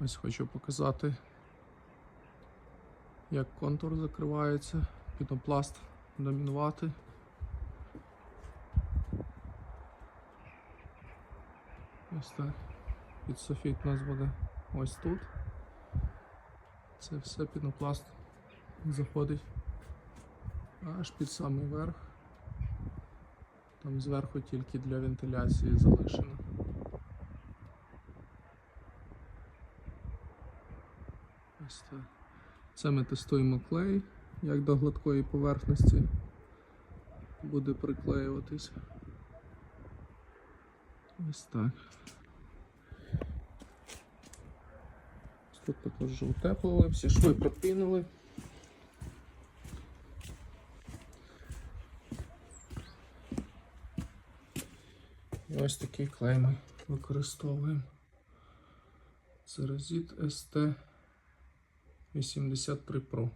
Ось хочу показати, як контур закривається, пінопласт домінувати. Ось так. Під софіт у нас буде ось тут. Це все пінопласт заходить аж під самий верх. Там зверху тільки для вентиляції залишено. Ось так. Це ми тестуємо клей, як до гладкої поверхності буде приклеюватись. Ось так. Тут також утеплили, всі шви пропінули. І ось такий клей ми використовуємо. Це Резит ST 83 Pro.